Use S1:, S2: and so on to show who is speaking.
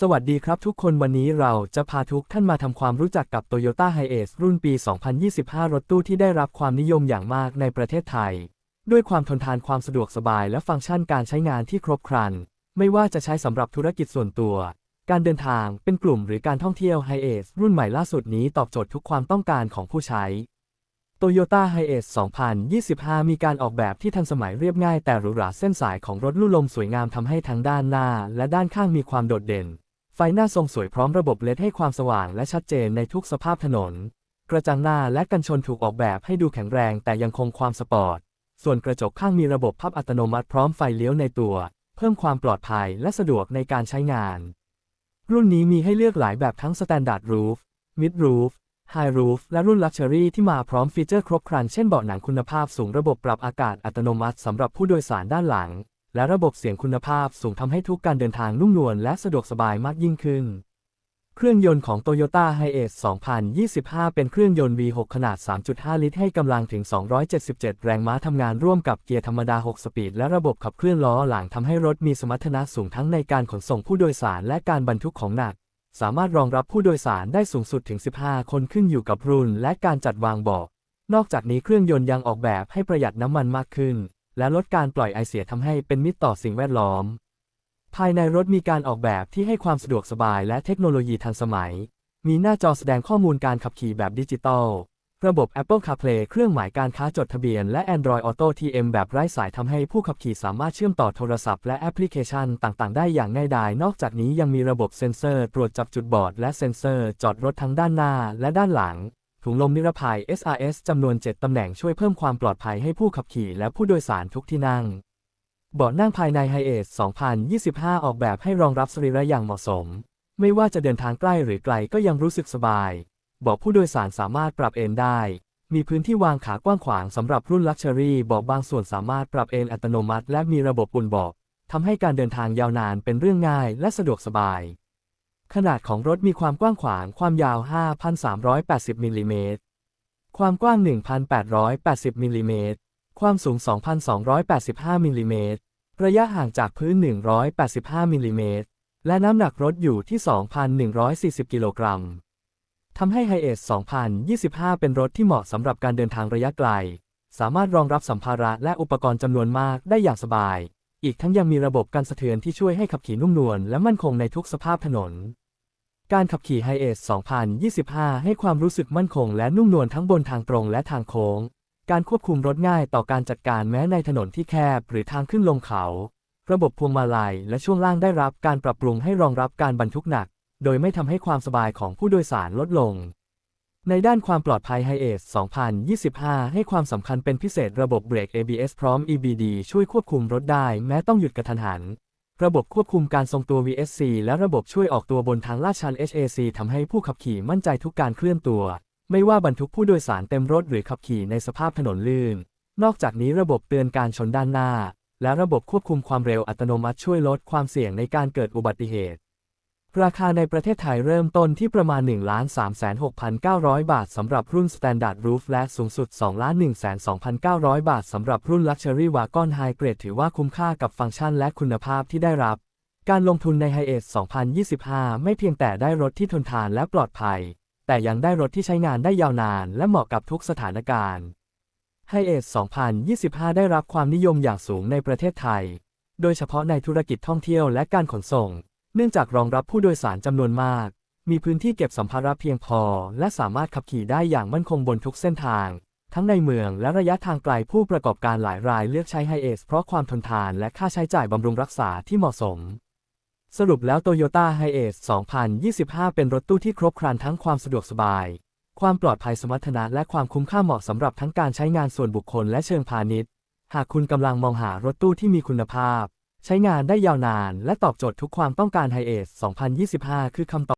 S1: สวัสดีครับทุกคนวันนี้เราจะพาทุกท่านมาทำความรู้จักกับ Toyota Hiace รุ่นปี 2025 รถตู้ที่ได้รับความนิยมอย่างมากในประเทศไทย ด้วยความทนทานความสะดวกสบายและฟังก์ชันการใช้งานที่ครบครัน ไม่ว่าจะใช้สำหรับธุรกิจส่วนตัว การเดินทางเป็นกลุ่มหรือการท่องเที่ยว Hiace รุ่นใหม่ล่าสุดนี้ตอบโจทย์ทุกความต้องการของผู้ใช้ Toyota Hiace 2025 มีการออกแบบที่ทันสมัยเรียบง่ายแต่หรูหราเส้นสายของรถลู่ลมสวยงามทำให้ทั้งด้านหน้า และด้านข้างมีความโดดเด่น ไฟหน้าทรงสวยพร้อมระบบเลดให้ความสว่างและชัดเจนในทุกสภาพถนน กระจังหน้าและกันชนถูกออกแบบให้ดูแข็งแรงแต่ยังคงความสปอร์ต ส่วนกระจกข้างมีระบบพับอัตโนมัติพร้อมไฟเลี้ยวในตัว เพิ่มความปลอดภัยและสะดวกในการใช้งาน รุ่นนี้มีให้เลือกหลายแบบทั้ง Standard Roof Mid Roof High Roof และรุ่น Luxury ที่มาพร้อมฟีเจอร์ครบครันเช่นเบาะหนังคุณภาพสูงระบบปรับอากาศอัตโนมัติสำหรับผู้โดยสารด้านหลัง และระบบเสียงคุณภาพสูงทำให้ทุกการเดินทางนุ่มนวลและสะดวกสบายมากยิ่งขึ้น เครื่องยนต์ของ Toyota Hiace 2025 เป็นเครื่องยนต์ V6 ขนาด 3.5 ลิตร ให้กำลังถึง 277 แรงม้าทำงานร่วมกับเกียร์ธรรมดา 6 สปีด และระบบขับเคลื่อนล้อหลังทำให้รถมีสมรรถนะสูงทั้งในการขนส่งผู้โดยสารและการบรรทุกของหนัก สามารถรองรับผู้โดยสารได้สูงสุดถึง 15 คนขึ้นอยู่กับรุ่นและการจัดวางเบาะนอกจากนี้เครื่องยนต์ยังออกแบบให้ประหยัดน้ำมันมากขึ้น และลดการปล่อยไอเสียทำให้เป็นมิตรต่อสิ่งแวดล้อม ภายในรถมีการออกแบบที่ให้ความสะดวกสบายและเทคโนโลยีทันสมัย มีหน้าจอแสดงข้อมูลการขับขี่แบบดิจิตอล ระบบ Apple CarPlay เครื่องหมายการค้าจดทะเบียน และ Android Auto TM แบบไร้สายทำให้ผู้ขับขี่สามารถเชื่อมต่อโทรศัพท์และแอปพลิเคชันต่างๆ ได้อย่างง่ายดาย นอกจากนี้ยังมีระบบเซ็นเซอร์ ตรวจจับจุดบอด และเซ็นเซอร์ จอดรถทั้งด้านหน้าและด้านหลัง ถุงลมนิรภัย SRS จำนวน 7 ตำแหน่งช่วยเพิ่มความปลอดภัยให้ผู้ขับขี่และผู้โดยสารทุกที่นั่ง เบาะนั่งภายใน Hiace 2025 ออกแบบให้รองรับสรีระอย่างเหมาะสม ไม่ว่าจะเดินทางใกล้หรือไกลก็ยังรู้สึกสบาย เบาะผู้โดยสารสามารถปรับเอนได้ มีพื้นที่วางขากว้างขวางสำหรับรุ่นลักชัวรี่เบาะบางส่วนสามารถปรับเอนอัตโนมัติ และมีระบบปุ่นเบาะทำให้การเดินทางยาวนานเป็นเรื่องง่ายและสะดวกสบาย ขนาดของรถมีความกว้างขวาง ความยาว 5,380มิลลิเมตร ความกว้าง 1,880มิลลิเมตร ความสูง 2,285มิลลิเมตร ระยะห่างจากพื้น 185มิลลิเมตร และน้ำหนักรถอยู่ที่ 2,140 กิโลกรัมทำให้ Hiace 2025 เป็นรถที่เหมาะสำหรับการเดินทางระยะไกล สามารถรองรับสัมภาระและอุปกรณ์จำนวนมากได้อย่างสบาย อีกทั้งยังมีระบบการสะเทือนที่ช่วยให้ขับขี่นุ่มนวลและมั่นคงในทุกสภาพถนน การขับขี่ Hiace 2025 ให้ความรู้สึกมั่นคงและนุ่มนวลทั้งบนทางตรงและทางโค้ง การควบคุมรถง่ายต่อการจัดการแม้ในถนนที่แคบหรือทางขึ้นลงเขา ระบบพวงมาลัยและช่วงล่างได้รับการปรับปรุงให้รองรับการบรรทุกหนัก โดยไม่ทำให้ความสบายของผู้โดยสารลดลง ในด้านความปลอดภัย Hiace 2025 ให้ความสำคัญเป็นพิเศษระบบเบรก ABS พร้อม EBD ช่วยควบคุมรถได้แม้ต้องหยุดกระทันหัน ระบบควบคุมการทรงตัว VSC และระบบช่วยออกตัวบนทางลาดชัน HAC ทำให้ผู้ขับขี่มั่นใจทุกการเคลื่อนตัว ไม่ว่าบรรทุกผู้โดยสารเต็มรถหรือขับขี่ในสภาพถนนลื่น นอกจากนี้ระบบเตือนการชนด้านหน้า และระบบควบคุมความเร็วอัตโนมัติช่วยลดความเสี่ยงในการเกิดอุบัติเหตุ ราคาในประเทศไทยเริ่มต้นที่ประมาณ 1 3 6 9 0 0 บาทสำหรับรุ่น Standard Roof และสูงสุด 2 1 2 9 0 0 บาทสำหรับรุ่น Luxury Wagon High Grade ถือว่าคุ้มค่ากับฟังก์ชันและคุณภาพที่ได้รับ การลงทุนใน Hiace 2025 ไม่เพียงแต่ได้รถที่ทนทานและปลอดภัย แต่ยังได้รถที่ใช้งานได้ยาวนาน และเหมาะกับทุกสถานการณ์ Hiace 2025 ได้รับความนิยมอย่างสูงในประเทศไทย โดยเฉพาะในธุรกิจท่องเที่ยวและการขนส่ง เนื่องจากรองรับผู้โดยสารจำนวนมาก มีพื้นที่เก็บสัมภาระเพียงพอ และสามารถขับขี่ได้อย่างมั่นคงบนทุกเส้นทาง ทั้งในเมืองและระยะทางไกลผู้ประกอบการหลายรายเลือกใช้ Hiace เพราะความทนทานและค่าใช้จ่ายบำรุงรักษาที่เหมาะสม สรุปแล้ว Toyota Hiace 2025 เป็นรถตู้ที่ครบครันทั้งความสะดวกสบาย ความปลอดภัยสมรรถนะและความคุ้มค่าเหมาะสำหรับทั้งการใช้งานส่วนบุคคลและเชิงพาณิชย์ หากคุณกำลังมองหารถตู้ที่มีคุณภาพ ใช้งานได้ยาวนาน และตอบโจทย์ทุกความต้องการ h i เอส2025 คือคำตอบ